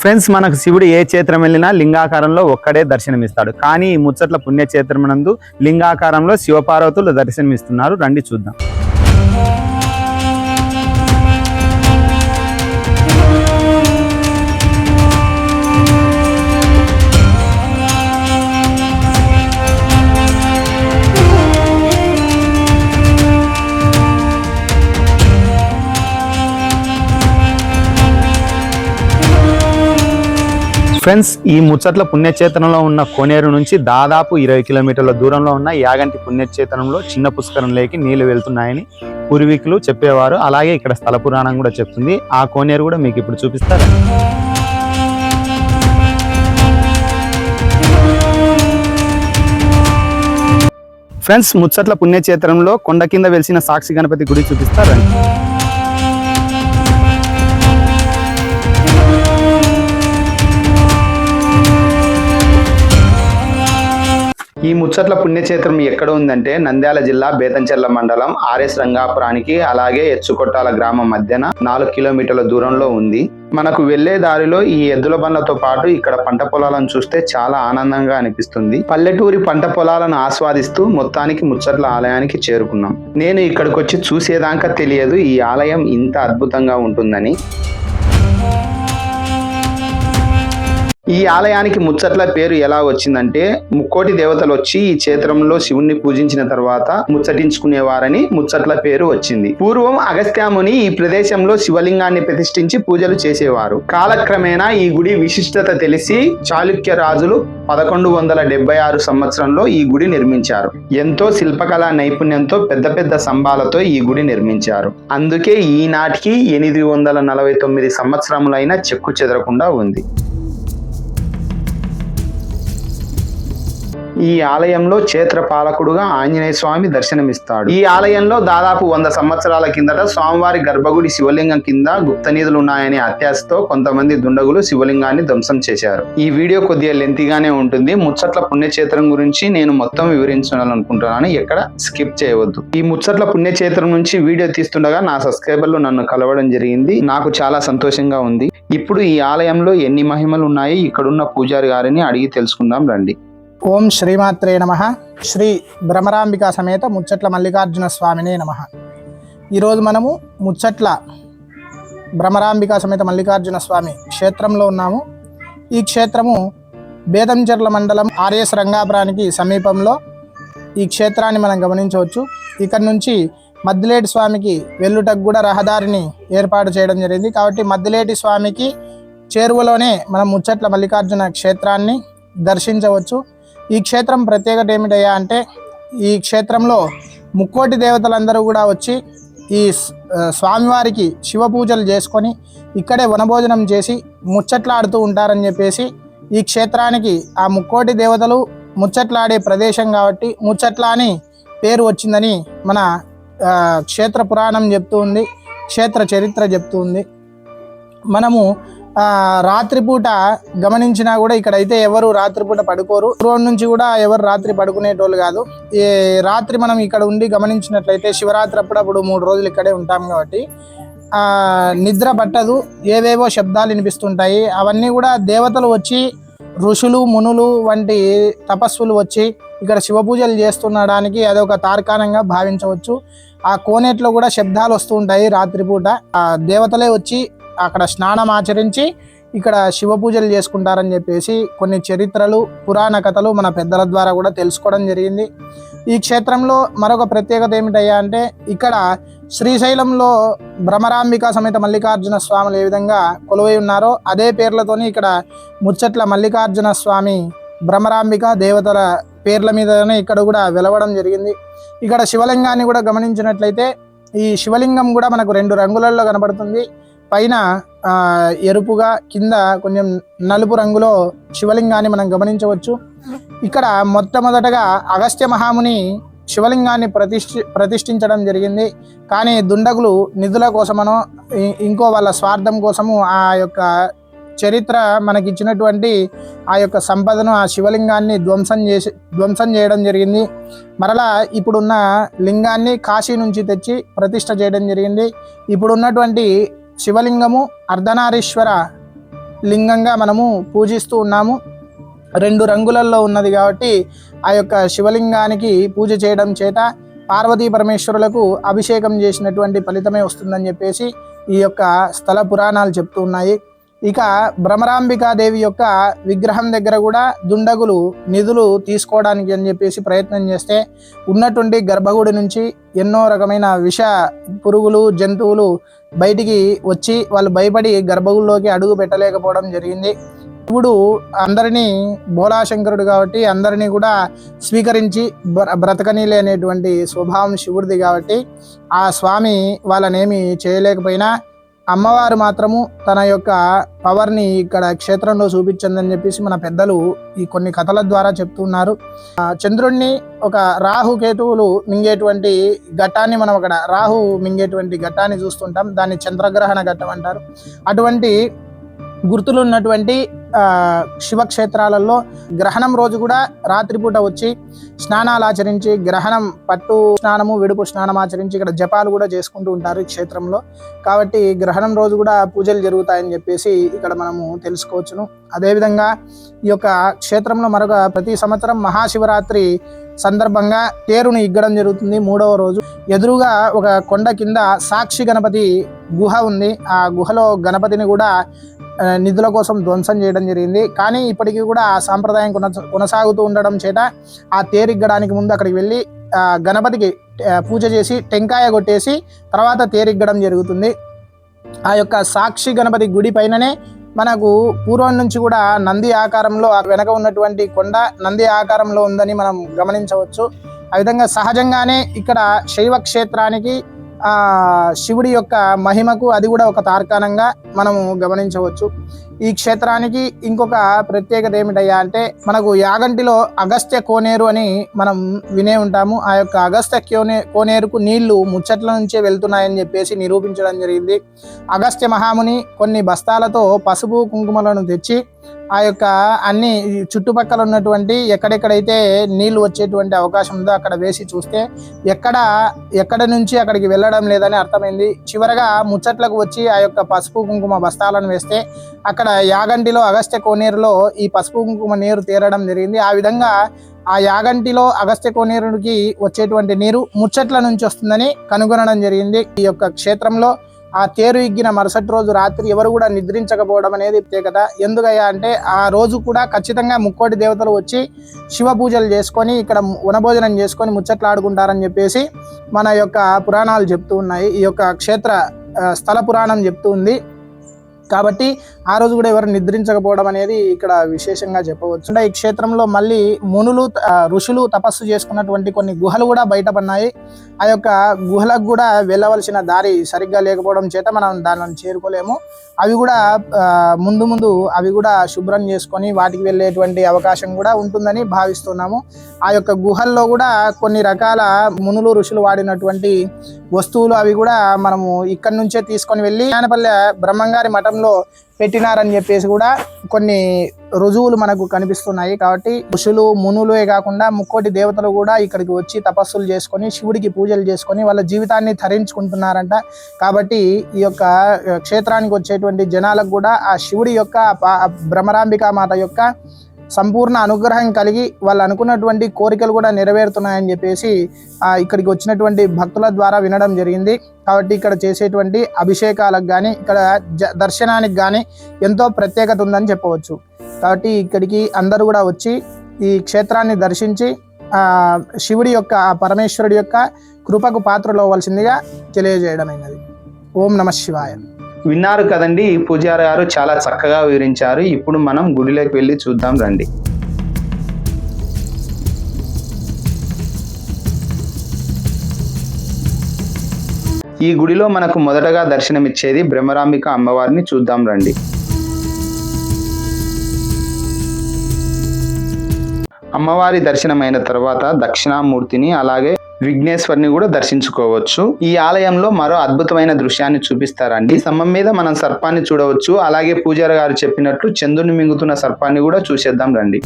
Friends మనకు శివుడు ఏ క్షేత్రం వెళ్ళినా లింగాకారంలో ఒక్కడే దర్శనమిస్తాడు. కానీ ఈ ముచ్చట్ల పుణ్యక్షేత్రం నందు లింగాకారంలో శివపార్వతులు దర్శనమిస్తున్నారు. రండి చూద్దాం. ఫ్రెండ్స్ ఈ ముచ్చట్ల పుణ్యక్షేత్రంలో ఉన్న కోనేరు నుంచి దాదాపు ఇరవై కిలోమీటర్ల దూరంలో ఉన్న యాగంటి పుణ్యక్షేత్రంలో చిన్న పుష్కరంలోకి నీళ్ళు వెళ్తున్నాయని పూర్వీకులు చెప్పేవారు. అలాగే ఇక్కడ స్థల పురాణం కూడా చెప్తుంది. ఆ కోనేరు కూడా మీకు ఇప్పుడు చూపిస్తారు? ఫ్రెండ్స్ ముచ్చట్ల పుణ్యక్షేత్రంలో కొండ కింద వెలిసిన సాక్షి గణపతి గుడి చూపిస్తారండి ఈ ముచ్చట్ల పుణ్యక్షేత్రం ఎక్కడ ఉందంటే నంద్యాల జిల్లా బేతంచెర్ల మండలం ఆర్ఎస్ రంగాపురానికి అలాగే ఎచ్చుకొట్టాల గ్రామం మధ్యన నాలుగు కిలోమీటర్ల దూరంలో ఉంది. మనకు వెళ్ళే దారిలో ఈ ఎద్దుల బండ్లతో పాటు ఇక్కడ పంట పొలాలను చూస్తే చాలా ఆనందంగా అనిపిస్తుంది. పల్లెటూరి పంట పొలాలను ఆస్వాదిస్తూ మొత్తానికి ముచ్చట్ల ఆలయానికి చేరుకున్నాం. నేను ఇక్కడికి వచ్చి చూసేదాకా తెలియదు ఈ ఆలయం ఇంత అద్భుతంగా ఉంటుందని. ఈ ఆలయానికి ముచ్చట్ల పేరు ఎలా వచ్చిందంటే ముక్కోటి దేవతలు వచ్చి ఈ క్షేత్రంలో శివుణ్ణి పూజించిన తర్వాత ముచ్చటించుకునేవారని ముచ్చట్ల పేరు వచ్చింది. పూర్వం అగస్త్యాముని ఈ ప్రదేశంలో శివలింగాన్ని ప్రతిష్ఠించి పూజలు చేసేవారు. కాలక్రమేణా ఈ గుడి విశిష్టత తెలిసి చాళుక్య రాజులు పదకొండు వందల డెబ్బై ఆరు సంవత్సరంలో ఈ గుడి నిర్మించారు. ఎంతో శిల్పకళా నైపుణ్యంతో పెద్ద పెద్ద స్తంభాలతో ఈ గుడి నిర్మించారు. అందుకే ఈనాటికి ఎనిమిది వందల నలభై తొమ్మిది సంవత్సరములైన చెక్కు చెదరకుండా ఉంది. ఈ ఆలయంలో క్షేత్రపాలకుడుగా ఆంజనేయ స్వామి దర్శనమిస్తాడు. ఈ ఆలయంలో దాదాపు వంద సంవత్సరాల కిందట స్వామివారి గర్భగుడి శివలింగం కింద గుప్త నిధులు ఉన్నాయనే అత్యాశతో కొంతమంది దుండగులు శివలింగాన్ని ధ్వంసం చేశారు. ఈ వీడియో కొద్దిగా లెంతిగానే ఉంటుంది. ముచ్చట్ల పుణ్యక్షేత్రం గురించి నేను మొత్తం వివరించాలనుకుంటున్నాను. ఎక్కడ స్కిప్ చేయవద్దు. ఈ ముచ్చట్ల పుణ్యక్షేత్రం నుంచి వీడియో తీస్తుండగా నా సబ్స్క్రైబర్లు నన్ను కలవడం జరిగింది. నాకు చాలా సంతోషంగా ఉంది. ఇప్పుడు ఈ ఆలయంలో ఎన్ని మహిమలు ఉన్నాయి ఇక్కడున్న పూజారి గారిని అడిగి తెలుసుకుందాం రండి. ఓం శ్రీమాత్రే నమ. శ్రీ భ్రమరాంబిక సమేత ముచ్చట్ల మల్లికార్జున స్వామినే నమ. ఈరోజు మనము ముచ్చట్ల భ్రమరాంబిక సమేత మల్లికార్జున స్వామి క్షేత్రంలో ఉన్నాము. ఈ క్షేత్రము బేదంచెర్ల మండలం ఆర్ఎస్ రంగాపురానికి సమీపంలో ఈ క్షేత్రాన్ని మనం గమనించవచ్చు. ఇక్కడ నుంచి మద్దిలేటి స్వామికి వెళ్ళుటకు కూడా రహదారిని ఏర్పాటు చేయడం జరిగింది. కాబట్టి మద్దిలేటి స్వామికి చేరువలోనే మనం ముచ్చట్ల మల్లికార్జున క్షేత్రాన్ని దర్శించవచ్చు. ఈ క్షేత్రం ప్రత్యేకత ఏమిటయ్యా అంటే ఈ క్షేత్రంలో ముక్కోటి దేవతలందరూ కూడా వచ్చి ఈ స్- స్వామివారికి శివ పూజలు చేసుకొని ఇక్కడే వనభోజనం చేసి ముచ్చట్లాడుతూ ఉంటారని చెప్పేసి ఈ క్షేత్రానికి ఆ ముక్కోటి దేవతలు ముచ్చట్లాడే ప్రదేశం కాబట్టి ముచ్చట్ల అని పేరు వచ్చిందని మన క్షేత్ర పురాణం చెప్తూ ఉంది క్షేత్ర చరిత్ర చెప్తూ ఉంది. మనము రాత్రిపూట గమనించినా కూడా ఇక్కడైతే ఎవరు రాత్రిపూట పడుకోరు. పూర్వం నుంచి కూడా ఎవరు రాత్రి పడుకునేటోళ్ళు కాదు. ఈ రాత్రి మనం ఇక్కడ ఉండి గమనించినట్లయితే శివరాత్రి అప్పుడప్పుడు మూడు రోజులు ఇక్కడే ఉంటాం కాబట్టి నిద్ర పట్టదు. ఏవేవో శబ్దాలు వినిపిస్తుంటాయి. అవన్నీ కూడా దేవతలు వచ్చి ఋషులు మునులు వంటి తపస్సులు వచ్చి ఇక్కడ శివ పూజలు చేస్తుండడానికి అదొక తార్కాణంగా భావించవచ్చు. ఆ కోనేట్లో కూడా శబ్దాలు వస్తూ ఉంటాయి రాత్రిపూట. ఆ దేవతలే వచ్చి అక్కడ స్నానం ఆచరించి ఇక్కడ శివ పూజలు చేసుకుంటారని చెప్పేసి కొన్ని చరిత్రలు పురాణ కథలు మన పెద్దల ద్వారా కూడా తెలుసుకోవడం జరిగింది. ఈ క్షేత్రంలో మరొక ప్రత్యేకత ఏమిటయ్యా అంటే ఇక్కడ శ్రీశైలంలో భ్రమరాంబిక సమేత మల్లికార్జున స్వాములు ఏ విధంగా కొలువై ఉన్నారో అదే పేర్లతోని ఇక్కడ ముచ్చట్ల మల్లికార్జున స్వామి భ్రమరాంబిక దేవతల పేర్ల మీదనే ఇక్కడ కూడా వెలవడం జరిగింది. ఇక్కడ శివలింగాన్ని కూడా గమనించినట్లయితే ఈ శివలింగం కూడా మనకు రెండు రంగులలో కనబడుతుంది. పైన ఎరుపుగా కింద కొంచెం నలుపు రంగులో శివలింగాన్ని మనం గమనించవచ్చు. ఇక్కడ మొట్టమొదటగా అగస్త్య మహాముని శివలింగాన్ని ప్రతిష్ఠి ప్రతిష్ఠించడం జరిగింది. కానీ దుండగులు నిధుల కోసమనో ఇంకో వాళ్ళ స్వార్థం కోసము ఆ యొక్క చరిత్ర మనకి ఇచ్చినటువంటి ఆ యొక్క సంపదను ఆ శివలింగాన్ని ధ్వంసం చేసి ధ్వంసం చేయడం జరిగింది. మరలా ఇప్పుడున్న లింగాన్ని కాశీ నుంచి తెచ్చి ప్రతిష్ట చేయడం జరిగింది. ఇప్పుడున్నటువంటి శివలింగము అర్ధనారీశ్వర లింగంగా మనము పూజిస్తూ ఉన్నాము. రెండు రంగులలో ఉన్నది కాబట్టి ఆ యొక్క శివలింగానికి పూజ చేయడం చేత పార్వతీ పరమేశ్వరులకు అభిషేకం చేసినటువంటి ఫలితమే వస్తుందని చెప్పేసి ఈ యొక్క స్థల పురాణాలు చెప్తూ ఉన్నాయి. ఇక భ్రమరాంబికాదేవి యొక్క విగ్రహం దగ్గర కూడా దుండగులు నిధులు తీసుకోవడానికి అని చెప్పేసి ప్రయత్నం చేస్తే ఉన్నటువంటి గర్భగుడి నుంచి ఎన్నో రకమైన విష పురుగులు జంతువులు బయటికి వచ్చి వాళ్ళు భయపడి గర్భగుడిలోకి అడుగు పెట్టలేకపోవడం జరిగింది. శివుడు అందరినీ భోలాశంకరుడు కాబట్టి అందరినీ కూడా స్వీకరించి బ్ర- బ్రతకనీలే అనేటువంటి స్వభావం శివుడిది కాబట్టి ఆ స్వామి వాళ్ళనేమి చేయలేకపోయినా అమ్మవారు మాత్రము తన యొక్క పవర్ని ఇక్కడ క్షేత్రంలో చూపించిందని చెప్పేసి మన పెద్దలు ఈ కొన్ని కథల ద్వారా చెప్తున్నారు. చంద్రుణ్ణి ఒక రాహు కేతువులు మింగేటువంటి ఘట్టాన్ని మనం అక్కడ రాహు మింగేటువంటి ఘట్టాన్ని చూస్తుంటాం. దాన్ని చంద్రగ్రహణ ఘట్టం అంటారు. అటువంటి గుర్తులు ఉన్నటువంటి శివక్షేత్రాలలో గ్రహణం రోజు కూడా రాత్రిపూట వచ్చి స్నానాలు ఆచరించి గ్రహణం పట్టు స్నానము విడుపు స్నానం ఆచరించి ఇక్కడ జపాలు కూడా చేసుకుంటూ ఉంటారు ఈ క్షేత్రంలో. కాబట్టి గ్రహణం రోజు కూడా పూజలు జరుగుతాయని చెప్పేసి ఇక్కడ మనము తెలుసుకోవచ్చును. అదేవిధంగా ఈ యొక్క క్షేత్రంలో మరొక ప్రతి సంవత్సరం మహాశివరాత్రి సందర్భంగా తేరును ఇగ్గడం జరుగుతుంది మూడవ రోజు. ఎదురుగా ఒక కొండ కింద సాక్షి గణపతి గుహ ఉంది. ఆ గుహలో గణపతిని కూడా నిధుల కోసం ధ్వంసం చేయడం జరిగింది. కానీ ఇప్పటికీ కూడా ఆ సాంప్రదాయం కొనస- కొనసాగుతూ ఉండడం చేత ఆ తేరిగ్గడానికి ముందు అక్కడికి వెళ్ళి గణపతికి పూజ చేసి టెంకాయ కొట్టేసి తర్వాత తేరిగ్గడం జరుగుతుంది. ఆ యొక్క సాక్షి గణపతి గుడి పైననే మనకు పూర్వం నుంచి కూడా నంది ఆకారంలో వెనక ఉన్నటువంటి కొండ నంది ఆకారంలో ఉందని మనం గమనించవచ్చు. ఆ విధంగా సహజంగానే ఇక్కడ శైవ క్షేత్రానికి శివుడి యొక్క మహిమకు అది కూడా ఒక తార్కాణంగా మనము గమనించవచ్చు. ఈ క్షేత్రానికి ఇంకొక ప్రత్యేకత ఏమిటయ్యా అంటే మనకు యాగంటిలో అగస్త్య కోనేరు అని మనం వినే ఉంటాము. ఆ యొక్క అగస్త్య కోనే కోనేరుకు నీళ్ళు ముచ్చట్ల నుంచే వెళ్తున్నాయని చెప్పేసి నిరూపించడం జరిగింది. అగస్త్య మహాముని కొన్ని బస్తాలతో పసుపు కుంకుమలను తెచ్చి ఆ యొక్క అన్ని చుట్టుపక్కల ఉన్నటువంటి ఎక్కడెక్కడైతే నీళ్ళు వచ్చేటువంటి అవకాశం ఉందో అక్కడ వేసి చూస్తే ఎక్కడ ఎక్కడ నుంచి అక్కడికి వెళ్ళడం లేదని అర్థమైంది. చివరగా ముచ్చట్లకు వచ్చి ఆ యొక్క పసుపు కుంకుమ బస్తాలను వేస్తే అక్కడ యాగంటిలో అగస్త్య కోనేరులో ఈ పసుపు కుంకుమ నీరు తేరడం జరిగింది. ఆ విధంగా ఆ యాగంటిలో అగస్త్య కోనేరుడికి వచ్చేటువంటి నీరు ముచ్చట్ల నుంచి వస్తుందని కనుగొనడం జరిగింది. ఈ యొక్క క్షేత్రంలో ఆ తేరు ఇగ్గిన మరుసటి రోజు రాత్రి ఎవరు కూడా నిద్రించకపోవడం అనేది ప్రత్యేకత ఎందుకయ్యా అంటే ఆ రోజు కూడా ఖచ్చితంగా ముక్కోటి దేవతలు వచ్చి శివ పూజలు చేసుకొని ఇక్కడ వనభోజనం చేసుకొని ముచ్చట్లాడుకుంటారని చెప్పేసి మన యొక్క పురాణాలు చెప్తూ ఉన్నాయి. ఈ యొక్క క్షేత్ర స్థల పురాణం చెప్తూ ఉంది. కాబట్టి ఆ రోజు కూడా ఎవరు నిద్రించకపోవడం అనేది ఇక్కడ విశేషంగా చెప్పవచ్చు. అంటే ఈ క్షేత్రంలో మళ్ళీ మునులు ఋషులు తపస్సు చేసుకున్నటువంటి కొన్ని గుహలు కూడా బయటపడినాయి. ఆ యొక్క గుహలకు కూడా వెళ్ళవలసిన దారి సరిగ్గా లేకపోవడం చేత మనం దానిని చేరుకోలేము. అవి కూడా ముందు ముందు అవి కూడా శుభ్రం చేసుకొని వాటికి వెళ్ళేటువంటి అవకాశం కూడా ఉంటుందని భావిస్తున్నాము. ఆ యొక్క గుహల్లో కూడా కొన్ని రకాల మునులు ఋషులు వాడినటువంటి వస్తువులు అవి కూడా మనము ఇక్కడ నుంచే తీసుకొని వెళ్ళి జ్ఞానపల్లె బ్రహ్మంగారి మఠంలో పెట్టినారని చెప్పేసి కూడా కొన్ని రుజువులు మనకు కనిపిస్తున్నాయి. కాబట్టి ఋషులు మునులే కాకుండా ముక్కోటి దేవతలు కూడా ఇక్కడికి వచ్చి తపస్సులు చేసుకొని శివుడికి పూజలు చేసుకొని వాళ్ళ జీవితాన్ని తరించుకుంటున్నారంట. కాబట్టి ఈ యొక్క క్షేత్రానికి వచ్చేటువంటి జనాలకు కూడా ఆ శివుడి యొక్క పా- మాత యొక్క సంపూర్ణ అనుగ్రహం కలిగి వాళ్ళు అనుకున్నటువంటి కోరికలు కూడా నెరవేరుతున్నాయని చెప్పేసి ఇక్కడికి వచ్చినటువంటి భక్తుల ద్వారా వినడం జరిగింది. కాబట్టి ఇక్కడ చేసేటువంటి అభిషేకాలకు కానీ ఇక్కడ జ- దర్శనానికి కానీ ఎంతో ప్రత్యేకత ఉందని చెప్పవచ్చు. కాబట్టి ఇక్కడికి అందరూ కూడా వచ్చి ఈ క్షేత్రాన్ని దర్శించి శివుడి యొక్క ఆ పరమేశ్వరుడి యొక్క కృపకు పాత్రలు అవ్వాల్సిందిగా తెలియజేయడమైనది. ఓం నమ శివాయ. విన్నారు కదండి పూజారి గారు చాలా చక్కగా వివరించారు. ఇప్పుడు మనం గుడిలోకి వెళ్ళి చూద్దాం రండి. ఈ గుడిలో మనకు మొదటగా దర్శనమిచ్చేది బ్రహ్మరాంబిక అమ్మవారిని చూద్దాం రండి. అమ్మవారి దర్శనమైన తర్వాత దక్షిణామూర్తిని అలాగే విఘ్నేశ్వరిని కూడా దర్శించుకోవచ్చు. ఈ ఆలయంలో మరో అద్భుతమైన దృశ్యాన్ని చూపిస్తారండి. సమ్మం స్తంభం మీద మనం సర్పాన్ని చూడవచ్చు. అలాగే పూజారి గారు చెప్పినట్లు చంద్రుని మింగుతున్న సర్పాన్ని కూడా చూసేద్దాం రండి.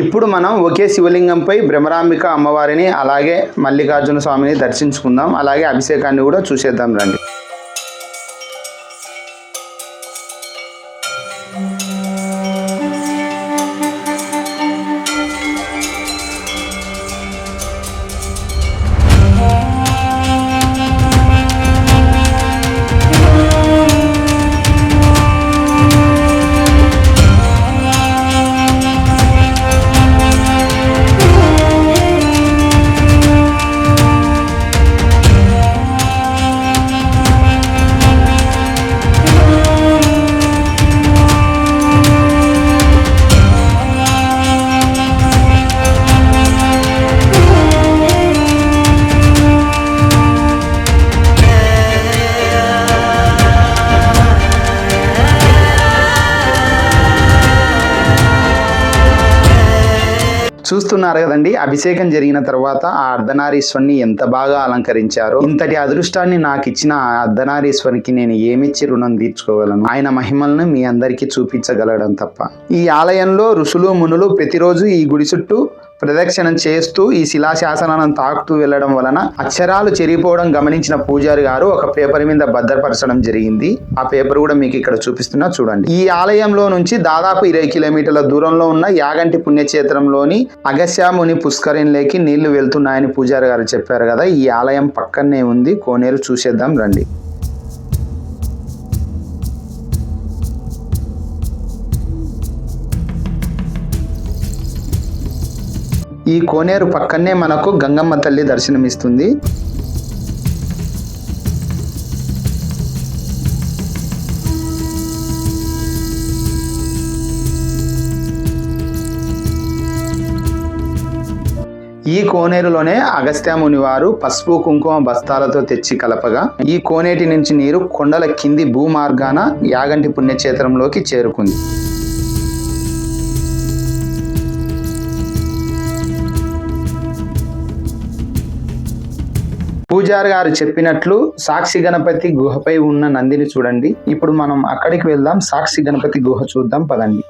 ఇప్పుడు మనం ఒకే శివలింగంపై భ్రమరాంబిక అమ్మవారిని అలాగే మల్లికార్జున స్వామిని దర్శించుకుందాం. అలాగే అభిషేకాన్ని కూడా చూసేద్దాం రండి. చూస్తున్నారు కదండి. అభిషేకం జరిగిన తర్వాత ఆ అర్ధనారీశ్వరిని ఎంత బాగా అలంకరించారో ఇంతటి అదృష్టాన్ని నాకు ఇచ్చిన ఆ అర్ధనారీశ్వరికి నేను ఏమిచ్చి రుణం తీర్చుకోగలను? ఆయన మహిమలను మీ అందరికీ చూపించగలడం తప్ప. ఈ ఆలయంలో ఋషులు మునులు ప్రతిరోజు ఈ గుడి చుట్టూ ప్రదక్షిణం చేస్తూ ఈ శిలాశాసనాలను తాకుతూ వెళ్ళడం వలన అక్షరాలు చెరిగిపోవడం గమనించిన పూజారి గారు ఒక పేపర్ మీద భద్రపరచడం జరిగింది. ఆ పేపర్ కూడా మీకు ఇక్కడ చూపిస్తున్నా చూడండి. ఈ ఆలయంలో నుంచి దాదాపు ఇరవై కిలోమీటర్ల దూరంలో ఉన్న యాగంటి పుణ్యక్షేత్రంలోని అగస్యాముని పుష్కరిణిలోకి నీళ్ళు వెళ్తున్నాయని పూజారి గారు చెప్పారు కదా ఈ ఆలయం పక్కనే ఉంది. కోనేరు చూసేద్దాం రండి. ఈ కోనేరు పక్కనే మనకు గంగమ్మ తల్లి దర్శనమిస్తుంది. ఈ కోనేరులోనే అగస్త్యముని వారు పసుపు కుంకుమ బస్తాలతో తెచ్చి కలపగా ఈ కోనేటి నుంచి నీరు కొండల కింది భూమార్గాన యాగంటి పుణ్యక్షేత్రంలోకి చేరుకుంది. పూజారి గారు చెప్పినట్లు సాక్షి గణపతి గుహపై ఉన్న నందిని చూడండి. ఇప్పుడు మనం అక్కడికి వెళ్దాం. సాక్షి గణపతి గుహ చూద్దాం. పదండి.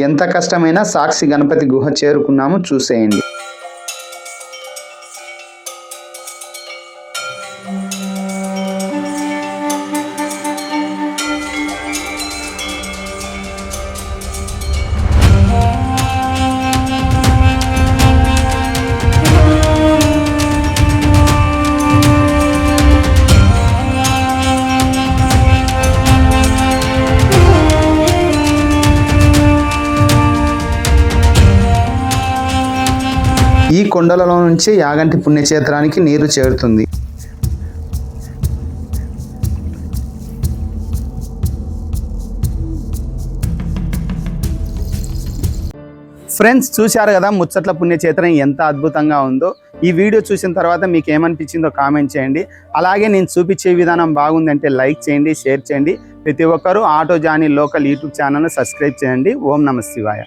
ఎంత కష్టమైనా సాక్షి గణపతి గుహ చేరుకున్నాము చూసేయండి. కొండలలో నుంచి యాగంటి పుణ్యక్షేత్రానికి నీరు చేరుతుంది. ఫ్రెండ్స్ చూశారు కదా ముచ్చట్ల పుణ్యక్షేత్రం ఎంత అద్భుతంగా ఉందో? ఈ వీడియో చూసిన తర్వాత మీకు ఏమనిపించిందో కామెంట్ చేయండి. అలాగే నేను చూపించే విధానం బాగుందంటే లైక్ చేయండి షేర్ చేయండి. ప్రతి ఒక్కరూ ఆటో జానీ లోకల్ యూట్యూబ్ ఛానల్ను సబ్స్క్రైబ్ చేయండి. ఓం నమ శివాయ.